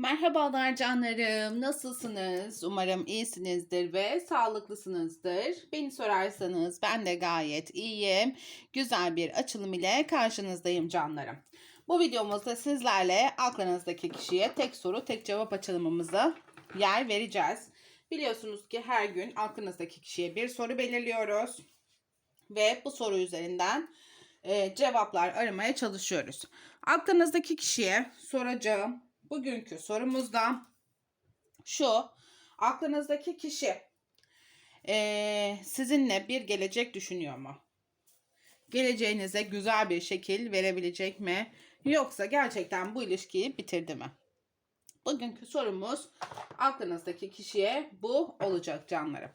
Merhabalar canlarım. Nasılsınız? Umarım iyisinizdir ve sağlıklısınızdır. Beni sorarsanız ben de gayet iyiyim. Güzel bir açılım ile karşınızdayım canlarım. Bu videomuzda sizlerle aklınızdaki kişiye tek soru tek cevap açılımımıza yer vereceğiz. Biliyorsunuz ki her gün aklınızdaki kişiye bir soru belirliyoruz. Ve bu soru üzerinden e, cevaplar aramaya çalışıyoruz. Aklınızdaki kişiye soracağım bugünkü sorumuzda şu. Aklınızdaki kişi e, sizinle bir gelecek düşünüyor mu? Geleceğinize güzel bir şekil verebilecek mi? Yoksa gerçekten bu ilişkiyi bitirdi mi? Bugünkü sorumuz aklınızdaki kişiye bu olacak canlarım.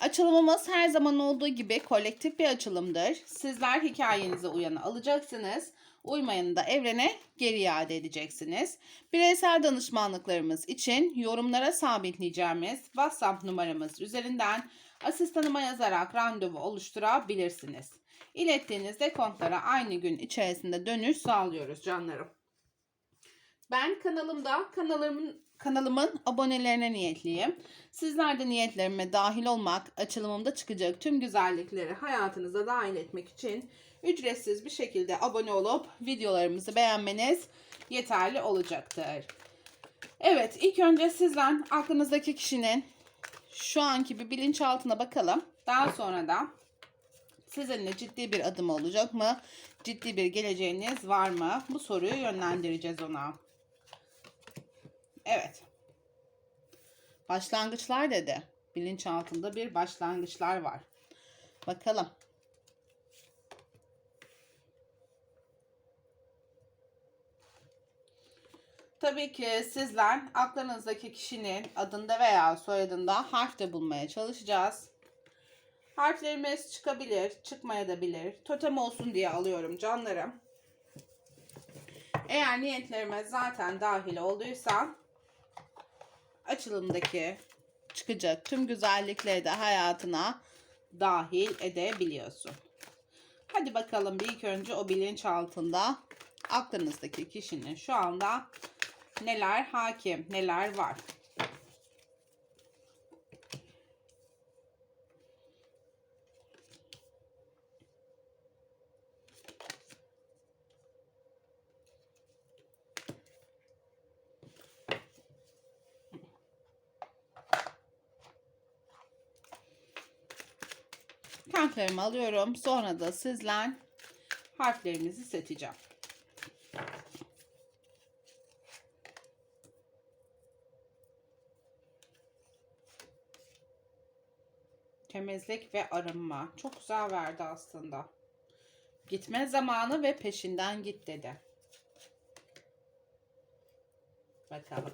Açılımımız her zaman olduğu gibi kolektif bir açılımdır. Sizler hikayenize uyanı alacaksınız. Uymayanı da evrene geri iade edeceksiniz. Bireysel danışmanlıklarımız için yorumlara sabitleyeceğimiz WhatsApp numaramız üzerinden asistanıma yazarak randevu oluşturabilirsiniz. İlettiğiniz dekontlara aynı gün içerisinde dönüş sağlıyoruz canlarım. Ben kanalımda kanalımın kanalımın abonelerine niyetliyim. Sizler de niyetlerime dahil olmak, açılımımda çıkacak tüm güzellikleri hayatınıza dahil etmek için ücretsiz bir şekilde abone olup videolarımızı beğenmeniz yeterli olacaktır. Evet, ilk önce sizden aklınızdaki kişinin şu anki bir bilinçaltına bakalım. Daha sonra da sizinle ciddi bir adım olacak mı? Ciddi bir geleceğiniz var mı? Bu soruyu yönlendireceğiz ona. Evet. Başlangıçlar dedi. Bilinçaltında bir başlangıçlar var. Bakalım. Tabii ki sizler aklınızdaki kişinin adında veya soyadında harf de bulmaya çalışacağız. Harflerimiz çıkabilir, çıkmayabilir. Totem olsun diye alıyorum canlarım. Eğer niyetlerime zaten dahil olduysa açılımdaki çıkacak tüm güzellikleri de hayatına dahil edebiliyorsun. Hadi bakalım bir ilk önce o bilinç altında aklınızdaki kişinin şu anda neler hakim, neler var. Kartlarımı alıyorum. Sonra da sizler harflerinizi seçeceğim. Temizlik ve arınma. Çok güzel verdi aslında. Gitme zamanı ve peşinden git dedi. Bakalım.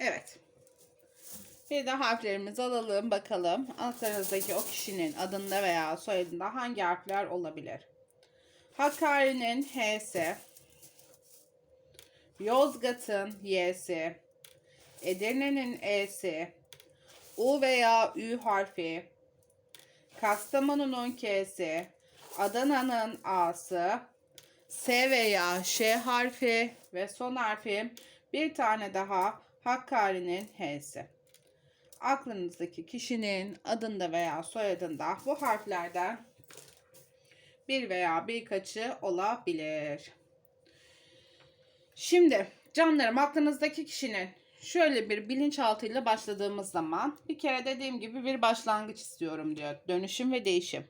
Evet. Bir de harflerimizi alalım bakalım. Altlarınızdaki o kişinin adında veya soyadında hangi harfler olabilir? Hakkari'nin H'si. Yozgat'ın Y'si. Edirne'nin E'si. U veya Ü harfi. Kastamonu'nun K'si. Adana'nın A'sı. S veya Ş harfi ve son harfim bir tane daha Hakkari'nin H'si. Aklınızdaki kişinin adında veya soyadında bu harflerden bir veya birkaçı olabilir. Şimdi canlarım aklınızdaki kişinin şöyle bir bilinçaltıyla başladığımız zaman bir kere dediğim gibi bir başlangıç istiyorum diyor. Dönüşüm ve değişim.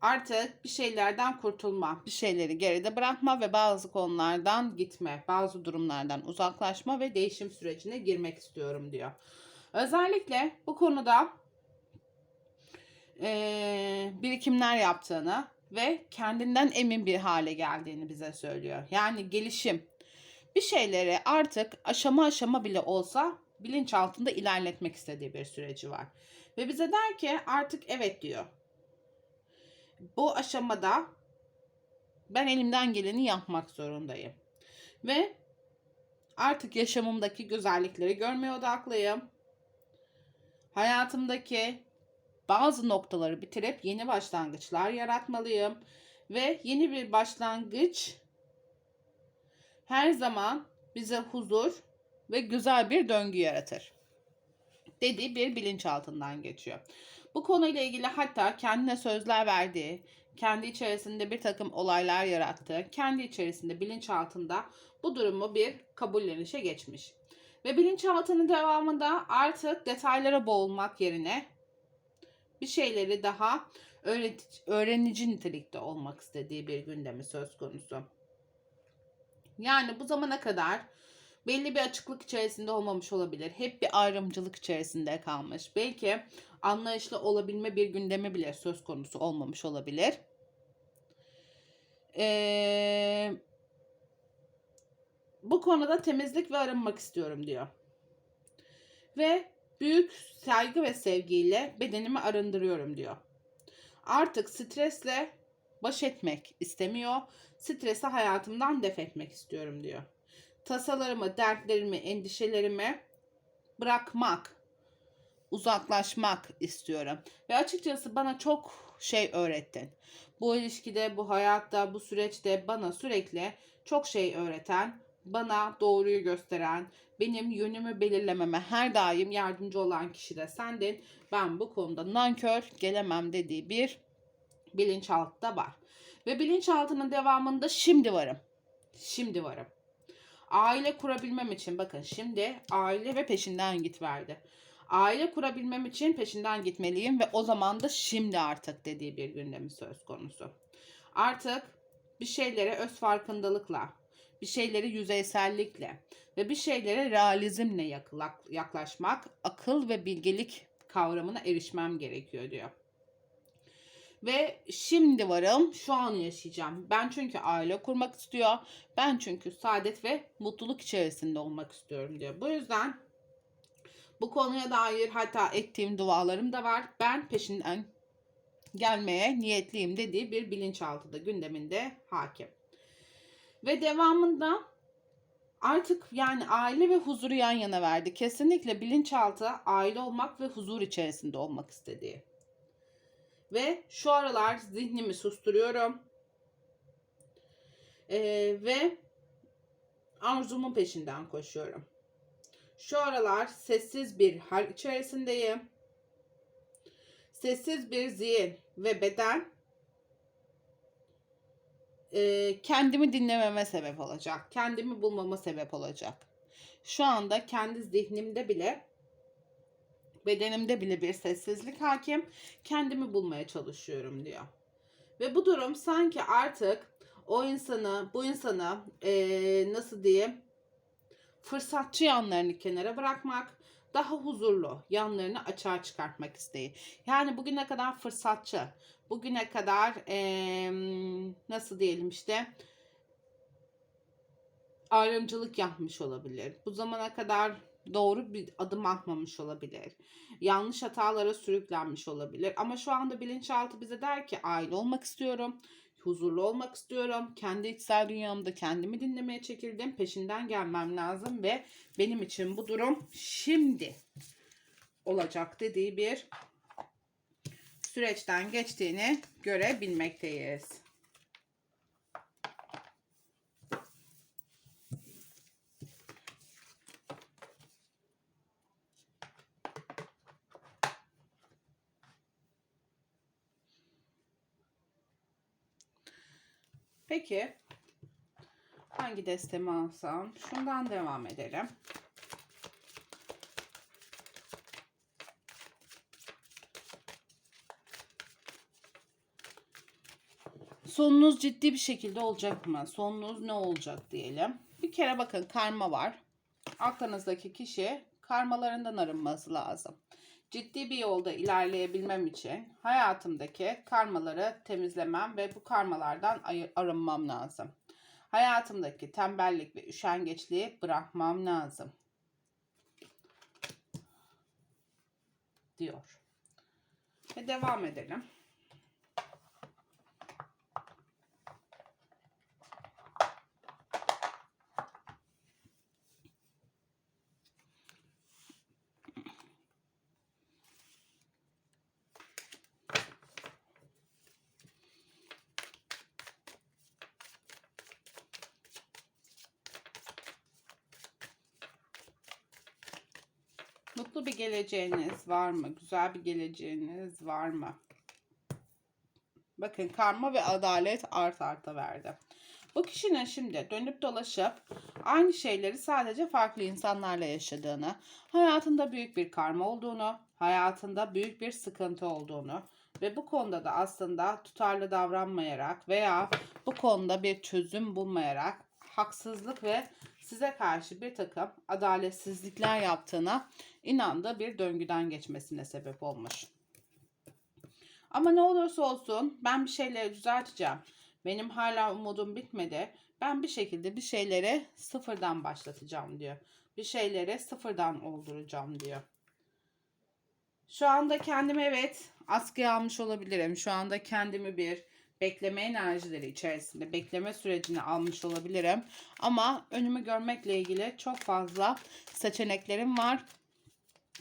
Artık bir şeylerden kurtulma, bir şeyleri geride bırakma ve bazı konulardan gitme, bazı durumlardan uzaklaşma ve değişim sürecine girmek istiyorum diyor. Özellikle bu konuda e, birikimler yaptığını ve kendinden emin bir hale geldiğini bize söylüyor. Yani gelişim. Bir şeyleri artık aşama aşama bile olsa bilinçaltında ilerletmek istediği bir süreci var. Ve bize der ki artık evet diyor. Bu aşamada ben elimden geleni yapmak zorundayım. Ve artık yaşamımdaki güzellikleri görmeye odaklıyım. Hayatımdaki bazı noktaları bitirip yeni başlangıçlar yaratmalıyım ve yeni bir başlangıç her zaman bize huzur ve güzel bir döngü yaratır. Dediği bir bilinçaltından geçiyor. Bu konuyla ilgili hatta kendine sözler verdiği, kendi içerisinde bir takım olaylar yarattığı, kendi içerisinde bilinçaltında bu durumu bir kabullenişe geçmiş. Ve bilinçaltının devamında artık detaylara boğulmak yerine bir şeyleri daha öğretici, öğrenici nitelikte olmak istediği bir gündemi söz konusu. Yani bu zamana kadar belli bir açıklık içerisinde olmamış olabilir. Hep bir ayrımcılık içerisinde kalmış. Belki anlayışlı olabilme bir gündemi bile söz konusu olmamış olabilir. Ee, bu konuda temizlik ve arınmak istiyorum diyor. Ve büyük saygı ve sevgiyle bedenimi arındırıyorum diyor. Artık stresle baş etmek istemiyor. Stresi hayatımdan def etmek istiyorum diyor. Tasalarımı, dertlerimi, endişelerimi bırakmak, uzaklaşmak istiyorum. Ve açıkçası bana çok şey öğrettin. Bu ilişkide, bu hayatta, bu süreçte bana sürekli çok şey öğreten, bana doğruyu gösteren, benim yönümü belirlememe her daim yardımcı olan kişi de sendin. Ben bu konuda nankör gelemem dediği bir bilinçaltıda var. Ve bilinçaltının devamında şimdi varım. Şimdi varım. Aile kurabilmem için bakın şimdi aile ve peşinden git verdi. Aile kurabilmem için peşinden gitmeliyim ve o zaman da şimdi artık dediği bir gündemi söz konusu. Artık bir şeylere öz farkındalıkla, bir şeyleri yüzeysellikle ve bir şeylere realizmle yaklaşmak, akıl ve bilgelik kavramına erişmem gerekiyor diyor. Ve şimdi varım, şu an yaşayacağım. Ben çünkü aile kurmak istiyor. Ben çünkü saadet ve mutluluk içerisinde olmak istiyorum diyor. Bu yüzden bu konuya dair hatta ettiğim dualarım da var. Ben peşinden gelmeye niyetliyim dediği bir bilinçaltı da gündeminde hakim. Ve devamında artık yani aile ve huzuru yan yana verdi. Kesinlikle bilinçaltı aile olmak ve huzur içerisinde olmak istediği. Ve şu aralar zihnimi susturuyorum. Ee, ve arzumun peşinden koşuyorum. Şu aralar sessiz bir hal içerisindeyim. Sessiz bir zihin ve beden e, kendimi dinlememe sebep olacak. Kendimi bulmama sebep olacak. Şu anda kendi zihnimde bile bedenimde bile bir sessizlik hakim. Kendimi bulmaya çalışıyorum diyor. Ve bu durum sanki artık o insanı, bu insanı e, nasıl diyeyim fırsatçı yanlarını kenara bırakmak, daha huzurlu yanlarını açığa çıkartmak isteği. Yani bugüne kadar fırsatçı, bugüne kadar ee, nasıl diyelim işte ayrımcılık yapmış olabilir. Bu zamana kadar doğru bir adım atmamış olabilir. Yanlış hatalara sürüklenmiş olabilir. Ama şu anda bilinçaltı bize der ki aile olmak istiyorum huzurlu olmak istiyorum. Kendi içsel dünyamda kendimi dinlemeye çekildim. Peşinden gelmem lazım ve benim için bu durum şimdi olacak dediği bir süreçten geçtiğini görebilmekteyiz. Peki hangi destemi alsam? Şundan devam edelim. Sonunuz ciddi bir şekilde olacak mı? Sonunuz ne olacak diyelim. Bir kere bakın karma var. Aklınızdaki kişi karmalarından arınması lazım ciddi bir yolda ilerleyebilmem için hayatımdaki karmaları temizlemem ve bu karmalardan arınmam lazım. Hayatımdaki tembellik ve üşengeçliği bırakmam lazım. diyor. Ve devam edelim. Mutlu bir geleceğiniz var mı? Güzel bir geleceğiniz var mı? Bakın karma ve adalet art arta verdi. Bu kişinin şimdi dönüp dolaşıp aynı şeyleri sadece farklı insanlarla yaşadığını, hayatında büyük bir karma olduğunu, hayatında büyük bir sıkıntı olduğunu ve bu konuda da aslında tutarlı davranmayarak veya bu konuda bir çözüm bulmayarak haksızlık ve size karşı bir takım adaletsizlikler yaptığına inandığı bir döngüden geçmesine sebep olmuş. Ama ne olursa olsun ben bir şeyleri düzelteceğim. Benim hala umudum bitmedi. Ben bir şekilde bir şeylere sıfırdan başlatacağım diyor. Bir şeylere sıfırdan olduracağım diyor. Şu anda kendimi evet askıya almış olabilirim. Şu anda kendimi bir bekleme enerjileri içerisinde bekleme sürecini almış olabilirim. Ama önümü görmekle ilgili çok fazla seçeneklerim var.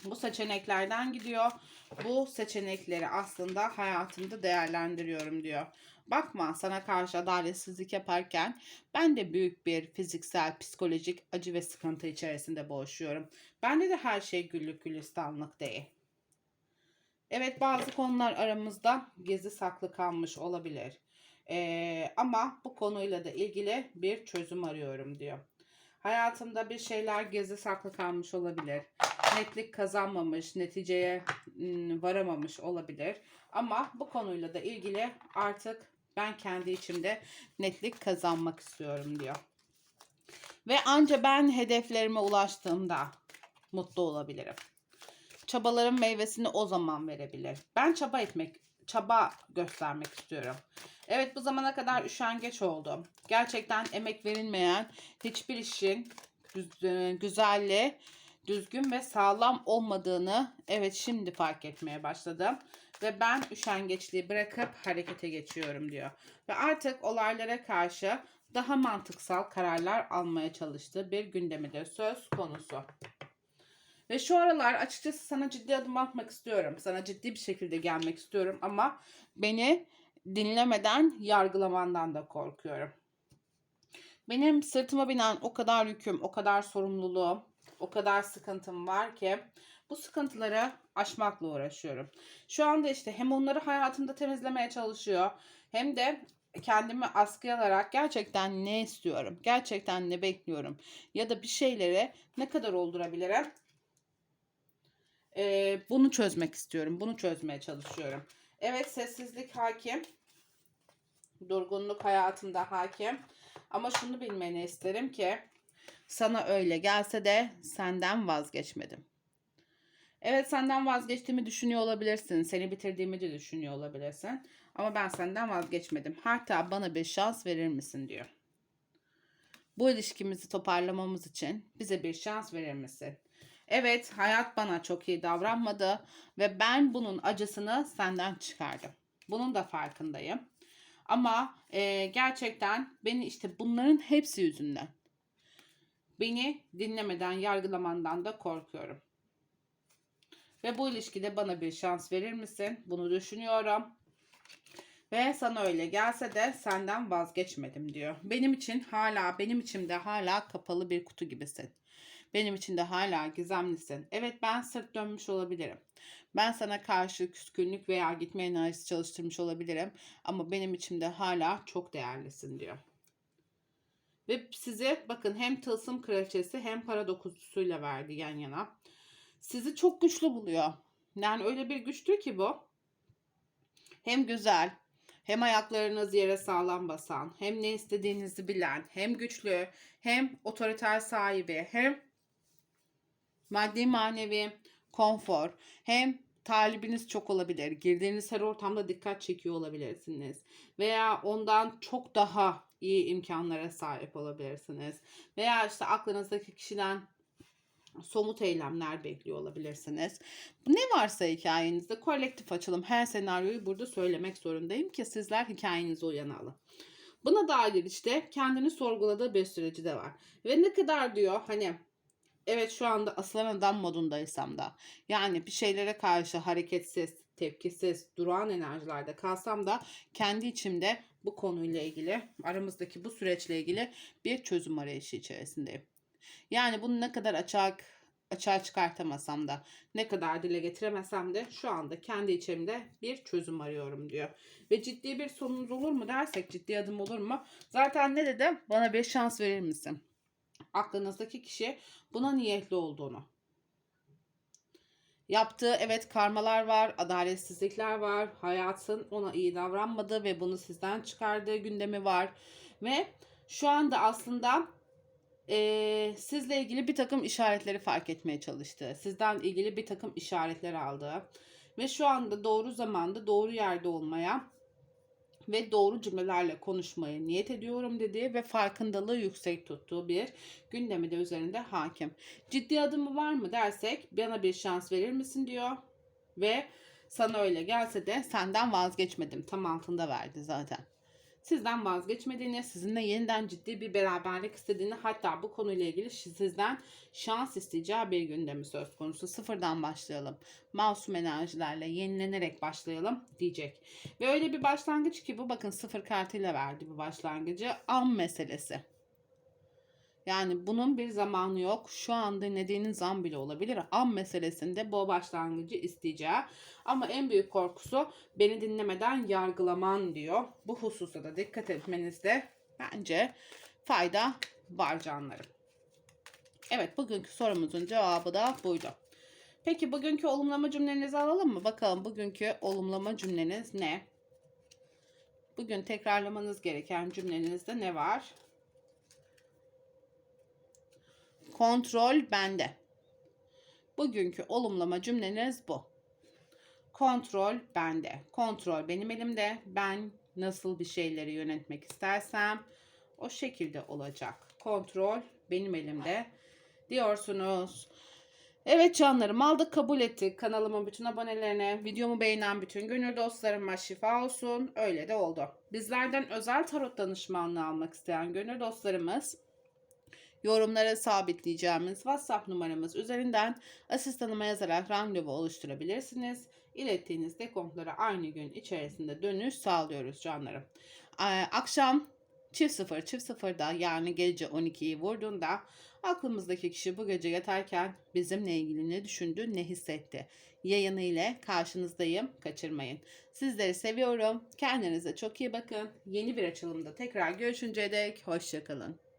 Bu seçeneklerden gidiyor. Bu seçenekleri aslında hayatımda değerlendiriyorum diyor. Bakma sana karşı adaletsizlik yaparken ben de büyük bir fiziksel, psikolojik acı ve sıkıntı içerisinde boğuşuyorum. Bende de her şey güllük gülistanlık değil. Evet bazı konular aramızda gizli saklı kalmış olabilir. Ee, ama bu konuyla da ilgili bir çözüm arıyorum diyor. Hayatımda bir şeyler gizli saklı kalmış olabilir. Netlik kazanmamış, neticeye varamamış olabilir. Ama bu konuyla da ilgili artık ben kendi içimde netlik kazanmak istiyorum diyor. Ve anca ben hedeflerime ulaştığımda mutlu olabilirim. Çabaların meyvesini o zaman verebilir. Ben çaba etmek, çaba göstermek istiyorum. Evet bu zamana kadar üşengeç oldum. Gerçekten emek verilmeyen hiçbir işin e, güzelliği, düzgün ve sağlam olmadığını evet şimdi fark etmeye başladım. Ve ben üşengeçliği bırakıp harekete geçiyorum diyor. Ve artık olaylara karşı daha mantıksal kararlar almaya çalıştığı bir gündemi de söz konusu. Ve şu aralar açıkçası sana ciddi adım atmak istiyorum. Sana ciddi bir şekilde gelmek istiyorum ama beni dinlemeden yargılamandan da korkuyorum. Benim sırtıma binen o kadar yüküm, o kadar sorumluluğum, o kadar sıkıntım var ki bu sıkıntıları aşmakla uğraşıyorum. Şu anda işte hem onları hayatımda temizlemeye çalışıyor hem de kendimi askıya alarak gerçekten ne istiyorum, gerçekten ne bekliyorum ya da bir şeyleri ne kadar oldurabilirim ee, bunu çözmek istiyorum. Bunu çözmeye çalışıyorum. Evet sessizlik hakim. Durgunluk hayatımda hakim. Ama şunu bilmeni isterim ki sana öyle gelse de senden vazgeçmedim. Evet senden vazgeçtiğimi düşünüyor olabilirsin. Seni bitirdiğimi de düşünüyor olabilirsin. Ama ben senden vazgeçmedim. Hatta bana bir şans verir misin diyor. Bu ilişkimizi toparlamamız için bize bir şans verir misin? Evet, hayat bana çok iyi davranmadı ve ben bunun acısını senden çıkardım. Bunun da farkındayım. Ama e, gerçekten beni işte bunların hepsi yüzünden beni dinlemeden yargılamandan da korkuyorum. Ve bu ilişkide bana bir şans verir misin? Bunu düşünüyorum. Ve sana öyle gelse de senden vazgeçmedim diyor. Benim için hala, benim içimde hala kapalı bir kutu gibisin. Benim için de hala gizemlisin. Evet ben sırt dönmüş olabilirim. Ben sana karşı küskünlük veya gitme enerjisi çalıştırmış olabilirim. Ama benim içimde hala çok değerlisin diyor. Ve size bakın hem tılsım kraliçesi hem para dokuzusuyla verdi yan yana. Sizi çok güçlü buluyor. Yani öyle bir güçtür ki bu. Hem güzel, hem ayaklarınız yere sağlam basan, hem ne istediğinizi bilen, hem güçlü, hem otoriter sahibi, hem maddi manevi konfor, hem talibiniz çok olabilir. Girdiğiniz her ortamda dikkat çekiyor olabilirsiniz. Veya ondan çok daha iyi imkanlara sahip olabilirsiniz. Veya işte aklınızdaki kişiden somut eylemler bekliyor olabilirsiniz. Ne varsa hikayenizde kolektif açılım her senaryoyu burada söylemek zorundayım ki sizler hikayenizi uyana alın. Buna dair işte kendini sorguladığı bir süreci de var. Ve ne kadar diyor hani evet şu anda aslan adam modundaysam da yani bir şeylere karşı hareketsiz, tepkisiz, durağan enerjilerde kalsam da kendi içimde bu konuyla ilgili aramızdaki bu süreçle ilgili bir çözüm arayışı içerisindeyim. Yani bunu ne kadar açık açığa çıkartamasam da ne kadar dile getiremesem de şu anda kendi içimde bir çözüm arıyorum diyor. Ve ciddi bir sonunuz olur mu dersek ciddi adım olur mu? Zaten ne dedim? Bana bir şans verir misin? Aklınızdaki kişi buna niyetli olduğunu. Yaptığı evet karmalar var, adaletsizlikler var, hayatın ona iyi davranmadığı ve bunu sizden çıkardığı gündemi var. Ve şu anda aslında eee, sizle ilgili bir takım işaretleri fark etmeye çalıştı. Sizden ilgili bir takım işaretler aldı. Ve şu anda doğru zamanda doğru yerde olmaya ve doğru cümlelerle konuşmaya niyet ediyorum dediği ve farkındalığı yüksek tuttuğu bir gündemi de üzerinde hakim. Ciddi adımı var mı dersek bana bir şans verir misin diyor ve sana öyle gelse de senden vazgeçmedim tam altında verdi zaten. Sizden vazgeçmediğini, sizinle yeniden ciddi bir beraberlik istediğini hatta bu konuyla ilgili sizden şans isteyeceği bir gündemi söz konusu. Sıfırdan başlayalım. Masum enerjilerle yenilenerek başlayalım diyecek. Ve öyle bir başlangıç ki bu bakın sıfır kartıyla verdi bu başlangıcı. An meselesi. Yani bunun bir zamanı yok. Şu anda dinlediğiniz an bile olabilir. An meselesinde bu başlangıcı isteyeceği. Ama en büyük korkusu beni dinlemeden yargılaman diyor. Bu hususta da dikkat etmenizde bence fayda var canlarım. Evet bugünkü sorumuzun cevabı da buydu. Peki bugünkü olumlama cümlenizi alalım mı? Bakalım bugünkü olumlama cümleniz ne? Bugün tekrarlamanız gereken cümlenizde ne var? Kontrol bende. Bugünkü olumlama cümleniz bu. Kontrol bende. Kontrol benim elimde. Ben nasıl bir şeyleri yönetmek istersem o şekilde olacak. Kontrol benim elimde diyorsunuz. Evet canlarım aldık kabul ettik. Kanalımın bütün abonelerine, videomu beğenen bütün gönül dostlarıma şifa olsun. Öyle de oldu. Bizlerden özel tarot danışmanlığı almak isteyen gönül dostlarımız yorumlara sabitleyeceğimiz WhatsApp numaramız üzerinden asistanıma yazarak randevu oluşturabilirsiniz. İlettiğiniz dekontlara aynı gün içerisinde dönüş sağlıyoruz canlarım. Ee, Akşam çift sıfır çift sıfırda yani gece 12'yi vurduğunda aklımızdaki kişi bu gece yatarken bizimle ilgili ne düşündü ne hissetti. Yayını ile karşınızdayım kaçırmayın. Sizleri seviyorum. Kendinize çok iyi bakın. Yeni bir açılımda tekrar görüşünceye dek hoşçakalın.